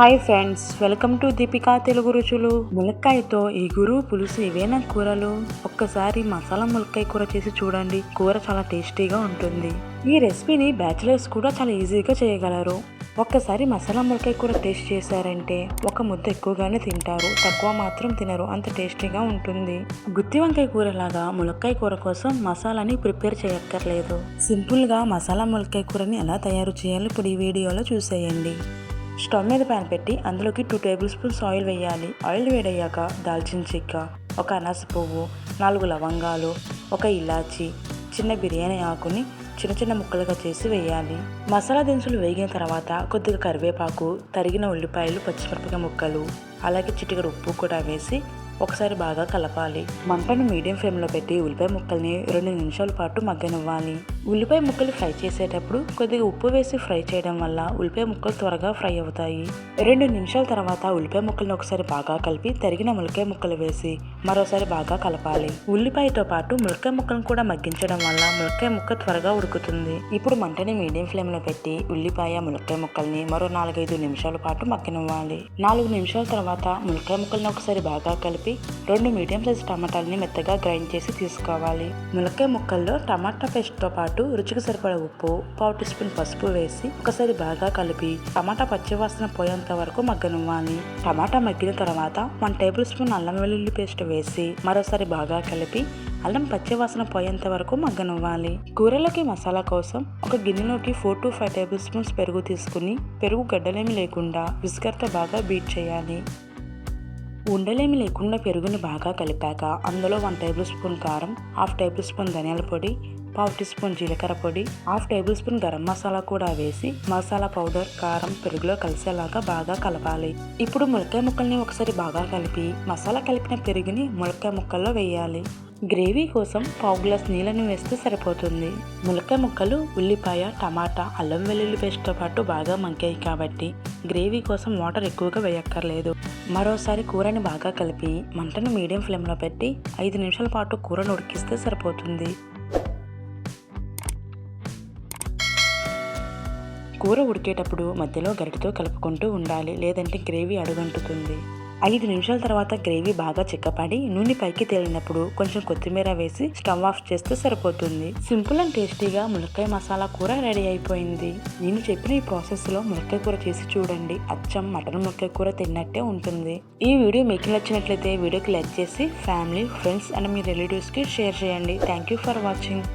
Hi friends welcome to Deepika Telugu రుచులు. ములక్కాయతో ఎగురు పులుసు ఇవేనా కూరలు? ఒక్కసారి మసాలా ములక్కాయ కూర చేసి చూడండి కూర చాలా టేస్టీగా ఉంటుంది. ఈ రెసిపీని బ్యాచిలర్స్ కూడా చాలా ఈజీగా చేయగలరు. ఒక్కసారి మసాలా ములక్కాయ కూర టేస్ట్ చేశారంటే ఒక ముద్ద ఎక్కువగానే తింటారు తక్కువ మాత్రం తినరు అంత టేస్టీగా ఉంటుంది. గుత్తి వంకాయ కూరలాగా ములక్కాయ కూర కోసం మసాలాని ప్రిపేర్ చేయక్కర్లేదు. సింపుల్గా మసాలా ములక్కాయ కూరని ఎలా తయారు చేయాలో ఇప్పుడు ఈ వీడియోలో చూసేయండి. స్టవ్ మీద ప్యాన్ పెట్టి అందులోకి టూ టేబుల్ స్పూన్స్ ఆయిల్ వేయాలి. ఆయిల్ వేడయ్యాక దాల్చిన చెక్క ఒక అనాస పువ్వు నాలుగు లవంగాలు ఒక ఇలాచి చిన్న బిర్యానీ ఆకుని చిన్న చిన్న ముక్కలుగా చేసి వేయాలి. మసాలా దినుసులు వేగిన తర్వాత కొద్దిగా కరివేపాకు తరిగిన ఉల్లిపాయలు పచ్చిమిరపకాయ ముక్కలు అలాగే చిటికెడు ఉప్పు కూడా వేసి ఒకసారి బాగా కలపాలి. మంటను మీడియం ఫ్లేమ్లో పెట్టి ఉల్లిపాయ ముక్కల్ని రెండు నిమిషాల పాటు మగ్గనివ్వాలి. ఉల్లిపాయ ముక్కలు ఫ్రై చేసేటప్పుడు కొద్దిగా ఉప్పు వేసి ఫ్రై చేయడం వల్ల ఉల్లిపాయ ముక్కలు త్వరగా ఫ్రై అవుతాయి. రెండు నిమిషాల తర్వాత ఉల్లిపాయ ముక్కలను ఒకసారి బాగా కలిపి తరిగిన ములకాయ ముక్కలు వేసి మరోసారి బాగా కలపాలి. ఉల్లిపాయతో పాటు ములకాయ ముక్కలను కూడా మగ్గించడం వల్ల ములకాయ ముక్క త్వరగా ఉడుకుతుంది. ఇప్పుడు మంటని మీడియం ఫ్లేమ్లో పెట్టి ఉల్లిపాయ ములకాయ ముక్కల్ని మరో నాలుగైదు నిమిషాల పాటు మగ్గనివ్వాలి. నాలుగు నిమిషాల తర్వాత ములకాయ ముక్కల్ని ఒకసారి బాగా కలిపి రెండు మీడియం సైజ్ టమాటాలని మెత్తగా గ్రైండ్ చేసి తీసుకోవాలి. ములక్కాయ ముక్కల్లో టమాటా పేస్ట్తో పాటు రుచికి సరిపడ ఉప్పు పావు టీ స్పూన్ పసుపు వేసి ఒకసారి బాగా కలిపి టమాటా పచ్చివాసన పోయేంత వరకు మగ్గనివ్వాలి. టమాటా మగ్గిన తర్వాత వన్ టేబుల్ స్పూన్ అల్లం వెల్లుల్లి పేస్ట్ వేసి మరోసారి బాగా కలిపి అల్లం పచ్చివాసన పోయేంత వరకు మగ్గనివ్వాలి. కూరలకి మసాలా కోసం ఒక గిన్నెలోకి four to five tablespoons పెరుగు తీసుకుని పెరుగు గడ్డలేమి లేకుండా విస్కర్తో బాగా బీట్ చేయాలి. ఉండలేమి లేకుండా పెరుగుని బాగా కలిపాక అందులో వన్ టేబుల్ స్పూన్ కారం హాఫ్ టేబుల్ స్పూన్ ధనియాల పొడి పావు టీ స్పూన్ జీలకర్ర పొడి half tablespoon garam masala కూడా వేసి మసాలా పౌడర్ కారం పెరుగులో కలిసేలాగా బాగా కలపాలి. ఇప్పుడు ములక్కాయ ముక్కల్ని ఒకసారి బాగా కలిపి మసాలా కలిపిన పెరుగుని ములక్కాయ ముక్కల్లో వేయాలి. గ్రేవీ కోసం పావు గ్లాస్ నీళ్ళని వేస్తే సరిపోతుంది. ములక్కాయ ముక్కలు ఉల్లిపాయ టమాటా అల్లం వెల్లుల్లి పేస్ట్తో పాటు బాగా మంకాయి కాబట్టి గ్రేవీ కోసం వాటర్ ఎక్కువగా వేయక్కర్లేదు. మరోసారి కూరని బాగా కలిపి మంటను మీడియం ఫ్లేమ్లో పెట్టి ఐదు నిమిషాల పాటు కూరను ఉడికిస్తే సరిపోతుంది. కూర ఉడికేటప్పుడు మధ్యలో గరిటతో కలుపుకుంటూ ఉండాలి లేదంటే గ్రేవీ అడుగంటుతుంది. ఐదు నిమిషాల తర్వాత గ్రేవీ బాగా చిక్కపడి నూనె పైకి తేలినప్పుడు కొంచెం కొత్తిమీర వేసి స్టవ్ ఆఫ్ చేస్తే సరిపోతుంది. సింపుల్ అండ్ టేస్టీగా ములక్కాయ మసాలా కూర రెడీ అయిపోయింది. నేను చెప్పిన ఈ ప్రాసెస్లో ములక్కాయ కూర చేసి చూడండి. అచ్చం మటన్ ములక్కాయ కూర తిన్నట్టే ఉంటుంది. ఈ వీడియో మీకు నచ్చినట్లయితే వీడియోకి లైక్ చేసి ఫ్యామిలీ ఫ్రెండ్స్ అండ్ మీ రిలేటివ్స్కి షేర్ చేయండి. Thank you for watching.